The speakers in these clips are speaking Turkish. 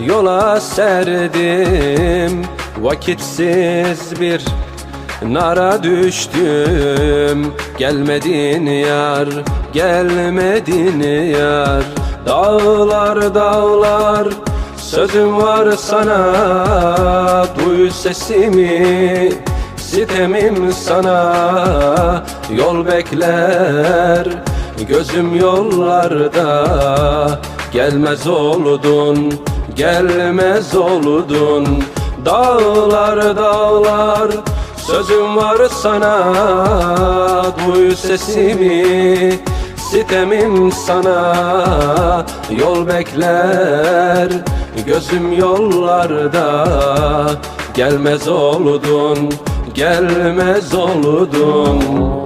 yola serdim. Vakitsiz bir nara düştüm. Gelmedin yar, gelmedin yar. Dağlar dağlar sözüm var sana. Duy sesimi sitemim sana. Yol bekler gözüm yollarda. Gelmez oldun, gelmez oldun. Dağlar dağlar sözüm var sana. Duy sesimi sitemim sana. Yol bekler gözüm yollarda. Gelmez oldun, gelmez oldun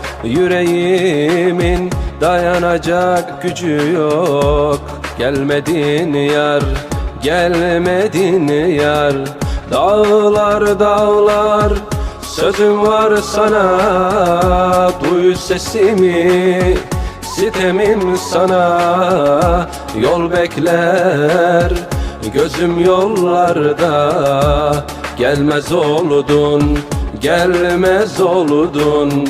Yüreğimin dayanacak gücü yok. Gelmedin yar, gelmedin yar. Dağlar dağlar sözüm var sana. Duy sesimi sitemim sana. Yol bekler gözüm yollarda. Gelmez oldun, gelmez oldun